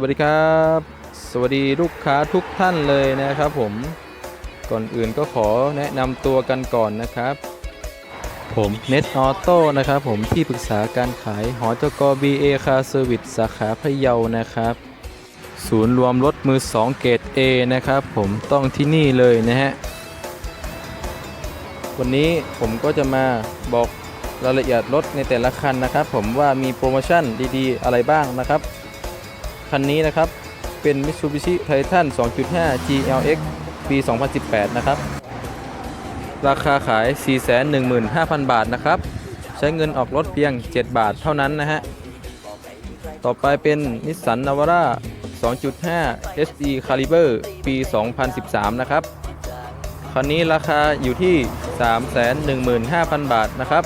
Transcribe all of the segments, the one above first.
วัสดีครับ สวัสดีลูกค้าทุกท่านเลยนะครับผมก่อนอื่นก็ขอแนะนำตัวกันก่อนนะครับ ผมเน็ตออโต้นะครับผมที่ปรึกษาการขายหอจก BA Car Service สาขาพะเยานะครับ ศูนย์รวมรถมือ 2 เกรด A นะครับผมต้องที่นี่เลยนะฮะ วันนี้ผมก็จะมาบอกรายละเอียดรถในแต่ละคันนะครับ ผมว่ามีโปรโมชั่นดีๆ อะไรบ้างนะครับ คันนี้นะครับเป็น Mitsubishi Titan 2.5 GLX ปี 2018 นะครับ ราคาขาย 415,000 บาทนะครับ ใช้เงินออกรถเพียง 7 บาทเท่านั้นนะฮะ ต่อไปเป็น Nissan Navara 2.5 SE Caliber ปี 2013 นะครับ คันนี้ราคาอยู่ที่ 315,000 บาทนะครับ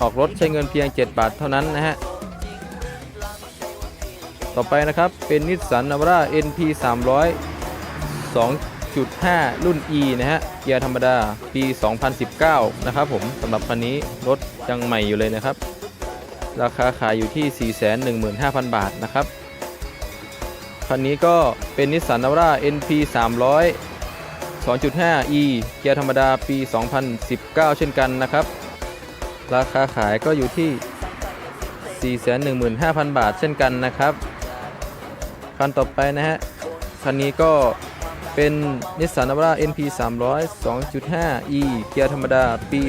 ออกรถใช้เงินเพียง 7 บาทเท่านั้นนะฮะ ต่อไปนะครับเป็นนิสสันนาวาร่า NP 300 2.5 รุ่น E นะฮะ เกียร์ธรรมดา ปี 2019 นะครับผมสำหรับคันนี้รถยังใหม่อยู่เลยนะครับ ราคาขายอยู่ที่ 415,000 บาทนะครับ คันนี้ก็เป็นนิสสันนาวาร่า NP 300 2.5 E เกียร์ธรรมดาปี 2019 เช่นกันนะครับ ราคาขายก็อยู่ที่ 415,000 บาทเช่นกันนะครับ คันต่อไปนะฮะ คันนี้ก็เป็น Nissan Navara NP 300 2.5 E เกียร์ธรรมดาปี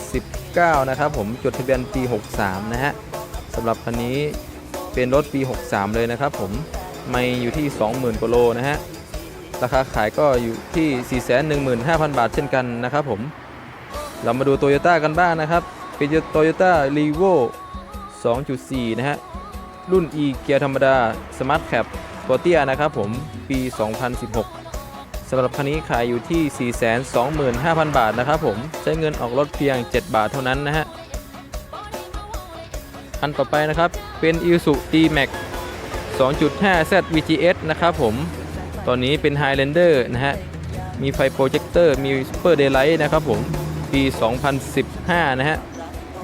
2019 นะครับผมจดทะเบียนปี 63 นะฮะสำหรับคันนี้เป็นรถปี 63 เลยนะครับผมไม่อยู่ที่ 20,000กว่าโลนะฮะ ราคาขายก็อยู่ที่ 415,000 บาทเช่นกันนะครับผม เรามาดูโตโยต้ากันบ้างนะครับ เป็นโตโยต้ารีโว2.4 นะฮะ รุ่น E เกียร์ธรรมดา Smart Cap ตัวเตี้ยนะครับผม ปี 2016 สำหรับคันนี้ขายอยู่ที่ 425,000 บาทนะครับผม ใช้เงินออกรถเพียง 7 บาทเท่านั้นนะฮะ คันต่อไปนะครับ เป็น Isuzu D-Max 2.5 Z VGS นะครับผม ตอนนี้เป็น Highlander นะฮะ มีไฟโปรเจคเตอร์ มี Super Daylight นะครับผม ปี 2015 นะฮะ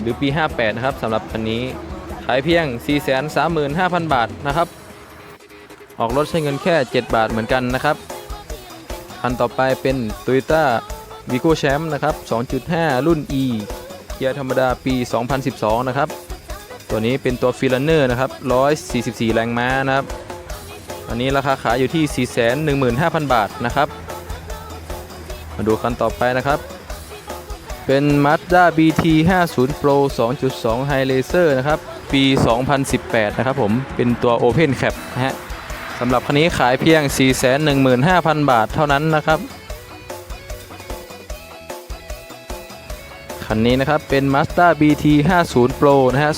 หรือปี 58 นะครับสำหรับคันนี้ ขายเพียง 435,000 บาทนะครับ ออกรถใช้เงินแค่ 7 บาทเหมือนกันนะครับคันต่อไปเป็น Toyota Vigo Champ นะครับ 2.5 รุ่น E เกียร์ธรรมดาปี 2012 นะครับ ตัวนี้เป็นตัวฟีลันเนอร์นะครับ 144 แรงม้านะครับ อันนี้ราคาขายอยู่ที่ 415,000 บาทนะครับ มาดูคันต่อไปนะครับ เป็น Mazda BT 50 Pro 2.2 High Laser นะครับ ปี 2018 นะครับผม เป็นตัว Open Cap นะฮะสำหรับคันนี้ขายเพียง 415,000 บาทเท่านั้นนะครับ คันนี้นะครับ เป็น Mazda BT 50 Pro นะฮะ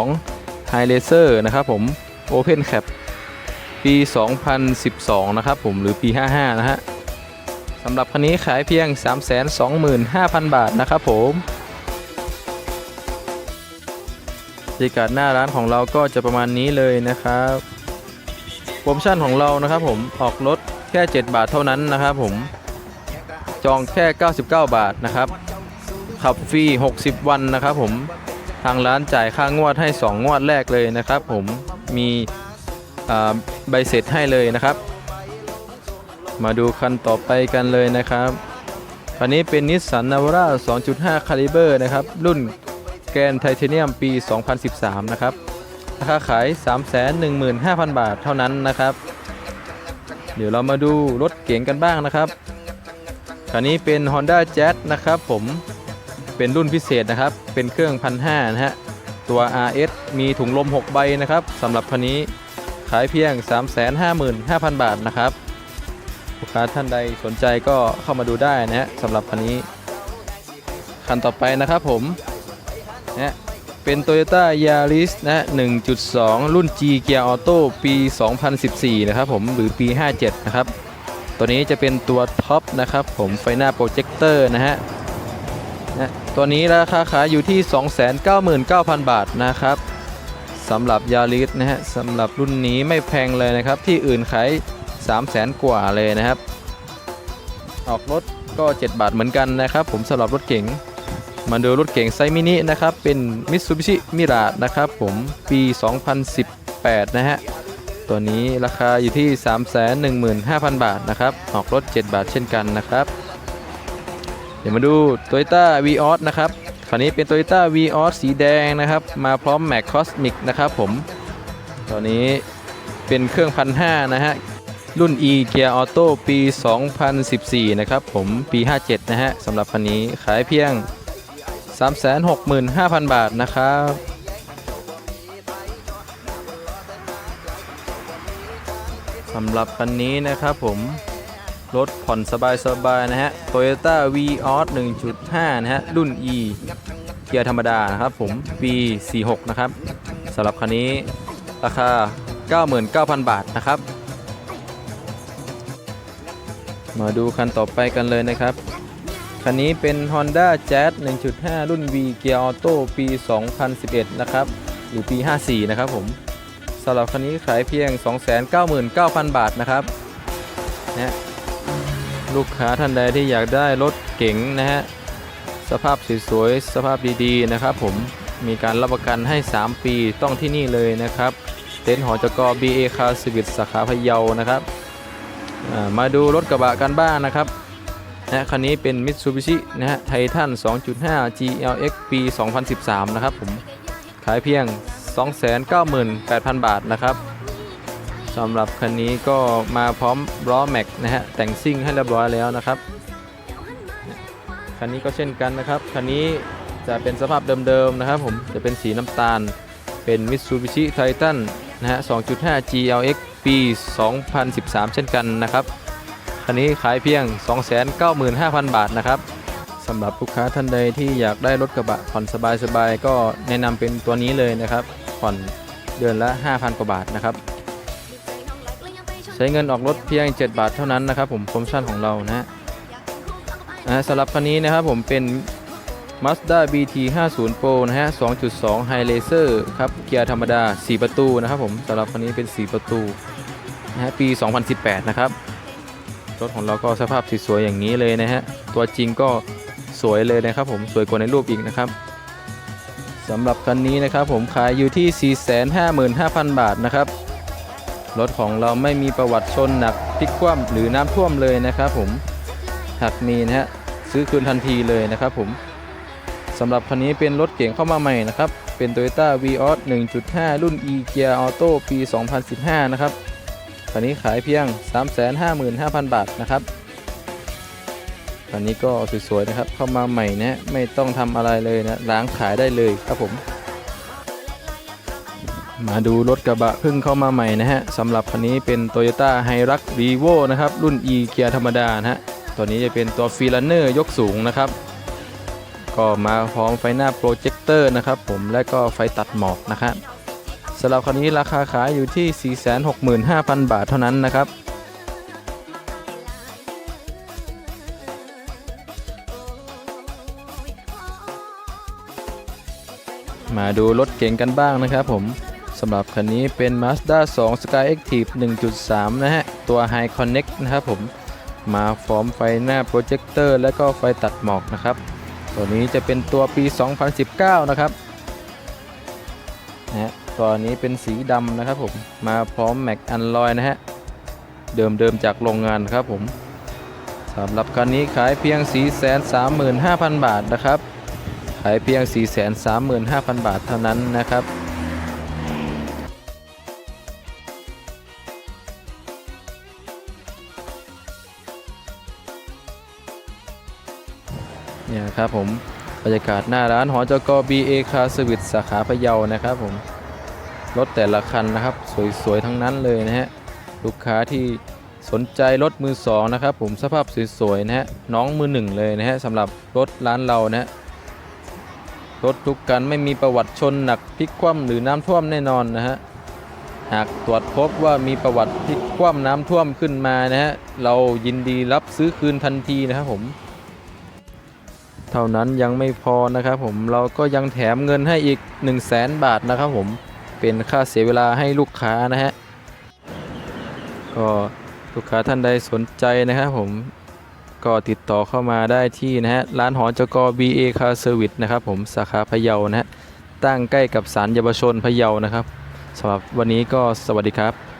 2.2 High Laser นะครับผม Open Cap ปี 2012 นะครับผม หรือปี 55 นะฮะสำหรับคันนี้ขายเพียง 325,000 บาทนะครับผม รรยากาศหน้าร้านของเราก็จะประมาณนี้เลยนะครับโปรโมชั่นของเรานะครับผมออกรถแค่ 7 บาทเท่านั้นนะครับผมจองแค่ 99 บาทนะครับขับฟรี 60 วันนะครับผมทางร้านจ่ายค่างวดให้ 2 งวดแรกเลยนะครับผมมีใบเสร็จให้เลยนะครับ มาดูคันต่อไปกันเลยนะครับคันนี้เป็นนิสสันนาวาร่า2.5 Caliber นะครับ รุ่น แกนไทเทเนียมปี 2013 นะครับ ราคาขาย 315,000 บาทเท่านั้นนะครับ เดี๋ยวเรามาดูรถเก๋งกันบ้างนะครับคันนี้เป็น Honda Jazz นะครับผมเป็นรุ่นพิเศษนะครับ เป็นเครื่อง1,500นะฮะ ตัว RS มีถุงลม 6 ใบนะครับสำหรับคันนี้ขายเพียง 355,000 บาทนะครับลูกค้าท่านใดสนใจก็เข้ามาดูได้นะฮะสำหรับคันนี้ คันต่อไปนะครับผม นะเป็น Toyota Yaris นะ 1.2 รุ่น G Gear Auto ปี 2014 นะครับผม หรือปี 57 นะครับ ตัวนี้จะเป็นตัวท็อปนะครับผม ไฟหน้าโปรเจคเตอร์นะฮะนะตัวนี้ราคาขายอยู่ที่ 299,000 บาทนะครับสำหรับ Yaris นะฮะสำหรับรุ่นนี้ไม่แพงเลยนะครับ ที่อื่นขาย 3 0 0แสนกว่าเลยนะครับ ออกรถก็ 7 บาทเหมือนกันนะครับ ผมสำหรับรถเก๋ง มาดูรถเก๋งไซส์มินินะครับ เป็น Mitsubishi Mirage นะครับผมปี 2018 นะฮะ ตัวนี้ราคาอยู่ที่ 315,000 บาทนะครับ ออกรถ 7 บาทเช่นกันนะครับ เดี๋ยวมาดู Toyota v ีออสนะครับคันนี้เป็น Toyota v ีออสสีแดงนะครับ มาพร้อม Mac Cosmic นะครับผม ตัวนี้เป็นเครื่องพันห้านะฮะรุ่น e Gear Auto ปี 2014 นะครับผม ปี 57 นะฮะสำหรับคันนี้ขายเพียง 365,000 บาทนะครับ สำหรับคันนี้นะครับผม รถผ่อนสบายๆนะฮะ Toyota v ีออส1.5 นะฮะ รุ่น E เกียร์ธรรมดานะครับผมปี46 นะครับ สำหรับคันนี้ราคา 99,000 บาทนะครับ มาดูคันต่อไปกันเลยนะครับ คันนี้เป็น Honda Jazz 1.5 รุ่น V Gear Auto ปี 2011 นะครับ หรือปี 54 นะครับผมสำหรับคันนี้ขายเพียง 299,000 บาทนะครับนะลูกค้าท่านใดที่อยากได้รถเก๋งนะฮะ สภาพสวยๆ สภาพดีๆ นะครับผม มีการรับประกันให้ 3 ปีต้องที่นี่เลยนะครับ เต็นท์หอจก BA Car Service สาขาพะเยานะครับ มาดูรถกระบะกันบ้างนะครับ นะคันนี้เป็น Mitsubishi นะฮะไททัน2.5 GLX ปี 2013 นะครับผม ขายเพียง 298,000 บาทนะครับสำหรับคันนี้ก็มาพร้อมล้อแม็กนะฮะแต่งซิ่งให้เรียบร้อยแล้วนะครับ คันนี้ก็เช่นกันนะครับ คันนี้จะเป็นสภาพเดิมๆนะครับผม จะเป็นสีน้ำตาล เป็น Mitsubishi Titan นะฮะ 2.5 GLX ปี 2013 เช่นกันนะครับ คันนี้ขายเพียง 295,000 บาทนะครับสำหรับลูกค้าท่านใดที่อยากได้รถกระบะผ่อนสบายๆก็แนะนำเป็นตัวนี้เลยนะครับผ่อนเดือนละ 5,000 กว่าบาทนะครับ ใช้เงินออกรถเพียง 7 บาทเท่านั้นนะครับ ผมโปรโมชั่นของเรานะฮะนะฮะสำหรับคันนี้นะครับผมเป็น Mazda BT 50 Pro นะฮะ 2.2 High Laser ครับ เกียร์ธรรมดา 4 ประตูนะครับผมสำหรับคันนี้เป็น 4 ประตูนะฮะปี 2018 นะครับ รถของเราก็สภาพสวยๆอย่างนี้เลยนะฮะ ตัวจริงก็สวยเลยนะครับผมสวยกว่าในรูปอีกนะครับสำหรับคันนี้นะครับผมขายอยู่ที่ 455,000 บาทนะครับ รถของเราไม่มีประวัติชนหนักพลิกคว่ำหรือน้ำท่วมเลยนะครับผมหากมีนะฮะซื้อคืนทันทีเลยนะครับผมสำหรับคันนี้เป็นรถเก๋งเข้ามาใหม่นะครับ เป็น Toyota Vios 1.5 รุ่น e Gear Auto ปี 2015 นะครับ คันนี้ขายเพียง 355,000 บาทนะครับคันนี้ก็สวยๆนะครับ เข้ามาใหม่นะไม่ต้องทำอะไรเลยนะล้างขายได้เลยครับผม มาดูรถกระบะเพิ่งเข้ามาใหม่นะฮะสำหรับคันนี้เป็น Toyota Hilux Revo นะครับ รุ่น e เกียร์ธรรมดานะฮะตัวนี้จะเป็นตัวฟีลันเนอร์ยกสูงนะครับ ก็มาพร้อมไฟหน้าโปรเจคเตอร์นะครับผมและก็ไฟตัดหมอกนะครับ สำหรับคันนี้ราคาขายอยู่ที่ 465,000 บาทเท่านั้นนะครับมาดูรถเก๋งกันบ้างนะครับผมสำหรับคันนี้เป็น Mazda 2 Sky Active 1.3 นะฮะ ตัว High Connect นะครับผมมาพร้อมไฟหน้าโปรเจคเตอร์และก็ไฟตัดหมอกนะครับ ตัวนี้จะเป็นตัวปี 2019 นะครับนะฮะ ตัวนี้เป็นสีดำนะครับผมมาพร้อมแม็กอันลอยนะฮะเดิมๆจากโรงงานครับผมสำหรับคันนี้ขายเพียง 435,000 บาทนะครับ ขายเพียง 435,000 บาทเท่านั้นนะครับเนี่ยครับผมบรรยากาศหน้าร้านหอจก BA Car Service สาขาพะเยานะครับผม รถแต่ละคันนะครับ สวยๆ ทั้งนั้นเลยนะฮะลูกค้าที่สนใจรถมือสองนะครับผมสภาพสวยๆนะฮะน้องมือหนึ่งเลยนะฮะสำหรับรถร้านเรานะฮะรถทุกคันไม่มีประวัติชนหนักพลิกคว่ำหรือน้ำท่วมแน่นอนนะฮะหากตรวจพบว่ามีประวัติพลิกคว่ำน้ำท่วมขึ้นมานะฮะเรายินดีรับซื้อคืนทันทีนะครับผม เท่านั้นยังไม่พอนะครับผมเราก็ยังแถมเงินให้อีก 1 0 0 0 0แสนบาทนะครับผม เป็นค่าเสียเวลาให้ลูกค้านะฮะก็ลูกค้าท่านใดสนใจนะครับผมก็ติดต่อเข้ามาได้ที่นะฮะร้านหอจก BA Car Service นะครับผมสาขาพะเยานะฮะตั้งใกล้กับศาลเยาวชนพะเยานะครับสำหรับวันนี้ก็สวัสดีครับ